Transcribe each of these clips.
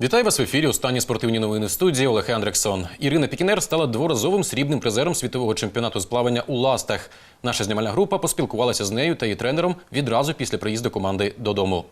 Вітаю вас в ефірі. Останні спортивні новини студії Олег Андрексон. Ірина Пікінер стала дворазовим срібним призером світового чемпіонату з плавання у ластах. Наша знімальна група поспілкувалася з нею та її тренером відразу після приїзду команди додому.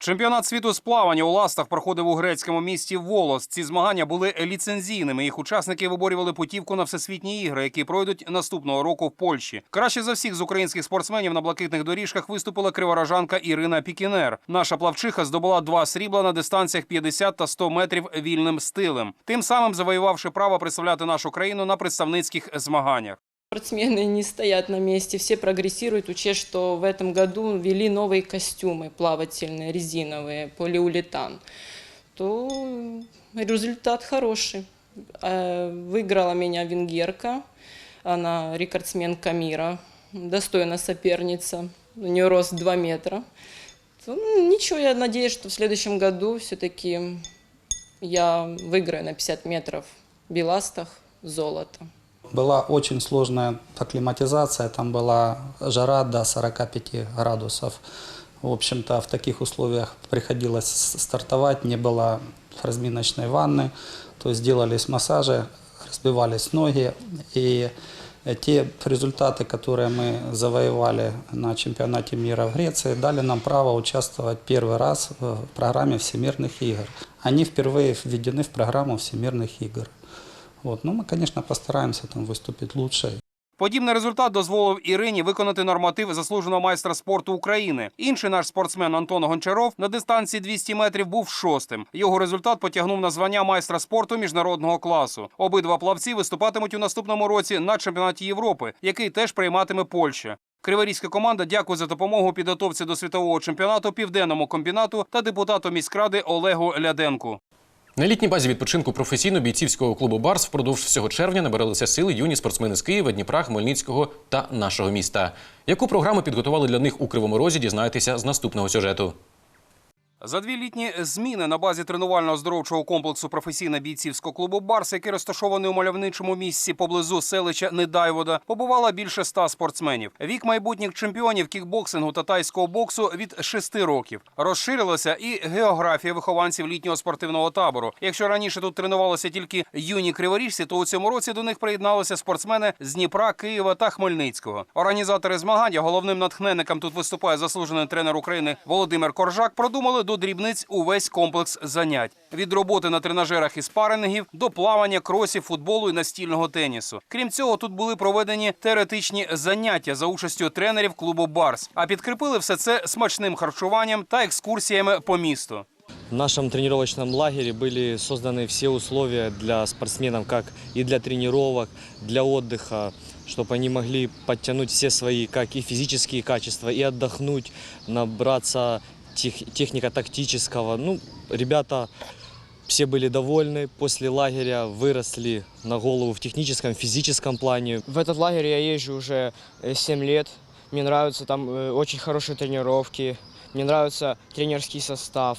Чемпіонат світу з плавання у ластах проходив у грецькому місті Волос. Ці змагання були ліцензійними. Їх учасники виборювали путівку на всесвітні ігри, які пройдуть наступного року в Польщі. Краще за всіх з українських спортсменів на блакитних доріжках виступила криворожанка Ірина Пікінер. Наша плавчиха здобула два срібла на дистанціях 50 та 100 метрів вільним стилем, тим самим завоювавши право представляти нашу країну на представницьких змаганнях. Спортсмены не стоят на месте, все прогрессируют, учесть, что в этом году ввели новые костюмы плавательные, резиновые, полиуретан, то результат хороший. Э, Выиграла меня венгерка, она рекордсменка мира, достойная соперница, у нее рост 2 метра. То, ну, Ничего, я надеюсь, что в следующем году все-таки я выиграю на 50 метров в золото. Была очень сложная акклиматизация, там была жара до 45 градусов. В общем-то, в таких условиях приходилось стартовать, не было разминочной ванны, то есть делались массажи, разбивались ноги. И те результаты, которые мы завоевали на чемпионате мира в Греции, дали нам право участвовать первый раз в программе Всемирных игр. Они впервые введены в программу Всемирных игр. Вот. Ну, мы, конечно, постараемся там выступить лучше. Подібний результат дозволив Ірині виконати норматив заслуженого майстра спорту України. Інший наш спортсмен Антон Гончаров на дистанції 200 метрів був шостим. Його результат потягнув на звання майстра спорту міжнародного класу. Обидва плавці виступатимуть у наступному році на чемпіонаті Європи, який теж прийматиме Польща. Криворізька команда дякує за допомогу підготовці до світового чемпіонату південному комбінату та депутату міськради Олегу Ляденку. На літній базі відпочинку професійно-бійцівського клубу Барс впродовж всього червня набиралися сили юні спортсмени з Києва, Дніпра, Хмельницького та нашого міста. Яку програму підготували для них у Кривому Розі, дізнаєтеся з наступного сюжету. За дві літні зміни на базі тренувально-оздоровчого комплексу професійно-бійцівського клубу Барс, який розташований у мальовничому місці поблизу селища Недайвода, побувало більше ста спортсменів. Вік майбутніх чемпіонів кікбоксингу та тайського боксу від 6 років. Розширилася і географія вихованців літнього спортивного табору. Якщо раніше тут тренувалися тільки юні криворіжці, то у цьому році до них приєдналися спортсмени з Дніпра, Києва та Хмельницького. Організатори змагань, головним натхненником тут виступає заслужений тренер України Володимир Коржак. Продумали до дрібниць увесь комплекс занять від роботи на тренажерах і спарингів до плавання, кросів, футболу і настільного тенісу. Крім цього, тут були проведені теоретичні заняття за участю тренерів клубу Барс. А підкріпили все це смачним харчуванням та екскурсіями по місту. В нашем тренировочном лагере были созданы все условия для спортсменов, как и для тренировок, для отдыха, чтобы они могли подтянуть все свои, как и физические качества, и отдохнуть, набраться тех- технико-тактического. Ну, ребята все были довольны, после лагеря выросли на голову в техническом, физическом плане. В этот лагерь я езжу уже 7 лет. Мне нравятся там э, очень хорошие тренировки. Мне нравится тренерский состав.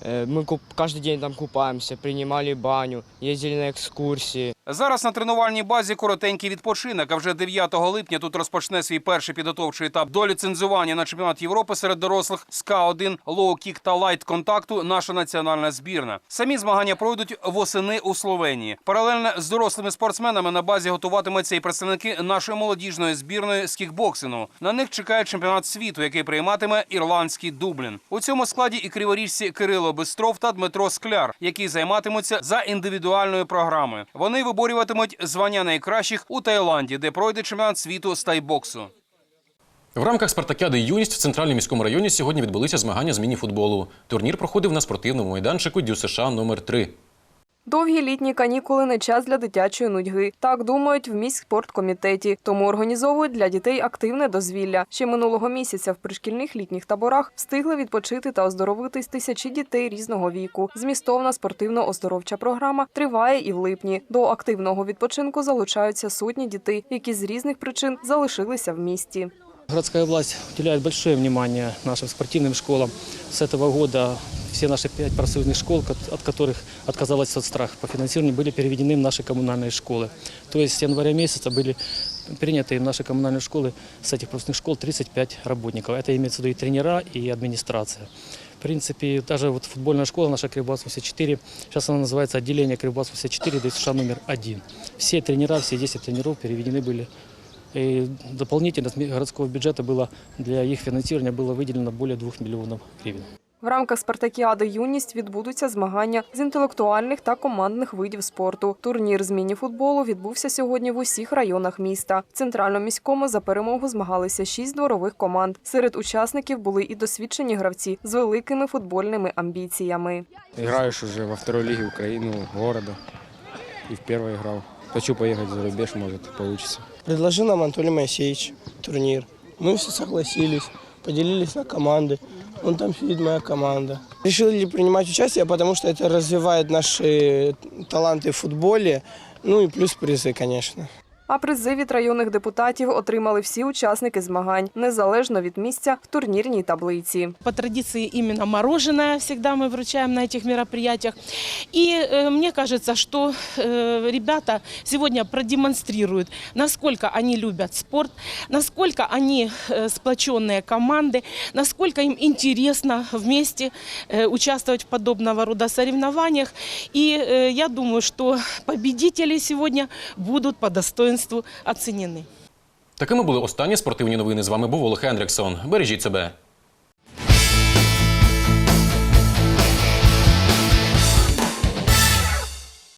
Э, Мы каждый день там купаемся, принимали баню, ездили на экскурсии. Зараз на тренувальній базі коротенький відпочинок. А вже 9 липня тут розпочне свій перший підготовчий етап до ліцензування на чемпіонат Європи серед дорослих з К1, лоу-кік та лайт-контакту. Наша національна збірна. Самі змагання пройдуть восени у Словенії. Паралельно з дорослими спортсменами на базі готуватимуться і представники нашої молодіжної збірної з кікбоксингу. На них чекає чемпіонат світу, який прийматиме ірландський Дублін. У цьому складі і криворіжці Кирило Бистров та Дмитро Скляр, які займатимуться за індивідуальною програмою. Вони виборюватимуть звання найкращих у Таїланді, де пройде чемпіонат світу з тайбоксу. В рамках спартакіади Юність в центральному міському районі сьогодні відбулися змагання з міні-футболу. Турнір проходив на спортивному майданчику Дю США номер 3 Довгі літні канікули не час для дитячої нудьги. Так думають в міськспорткомітеті. Тому організовують для дітей активне дозвілля. Ще минулого місяця в пришкільних літніх таборах встигли відпочити та оздоровитись тисячі дітей різного віку. Змістовна спортивно-оздоровча програма триває і в липні. До активного відпочинку залучаються сотні дітей, які з різних причин залишилися в місті. Городская власть уделяет большое внимание нашим спортивным школам. С этого года все наши пять профсоюзных школ, от которых отказалась соцстрах по финансированию, были переведены в наши коммунальные школы. То есть с января месяца были приняты в наши коммунальные школы с этих профсоюзных школ 35 работников. Это имеется в виду и тренера, и администрация. В принципе, даже вот футбольная школа наша Кривбас-84, сейчас она называется отделение Кривбас-84, ДСШ номер один. Все тренера, все 10 тренеров переведены были. И дополнительно с городского бюджета было для их финансирования было выделено более 2 миллионов гривен. В рамках спартакіади Юність відбудуться змагання з інтелектуальних та командних видів спорту. Турнір з міні-футболу відбувся сьогодні в усіх районах міста. В центральному міському за перемогу змагалися шість дворових команд. Серед учасників були і досвідчені гравці з великими футбольними амбіціями. Играешь уже во второй лиге Украины, города. И в первой играл. Хочу поехать за рубеж, может, получится. Предложил нам Анатолий Моисеевич турнир. Мы все согласились, поделились на команды. Вон там сидит моя команда. Решили принимать участие, потому что это развивает наши таланты в футболе. Ну и плюс призы, конечно. А призи від районних депутатів отримали всі учасники змагань, незалежно від місця в турнірній таблиці. По традиции именно мороженое всегда мы вручаем на этих мероприятиях. И э, мне кажется, что э, ребята сегодня продемонстрируют, насколько они любят спорт, насколько они э, сплоченные команды, насколько им интересно вместе э, участвовать в подобного рода соревнованиях. И э, я думаю, что победители сегодня будут по достоинству оценены. Такими були останні спортивні новини. З вами був Олег Ендриксон. Бережіть себе.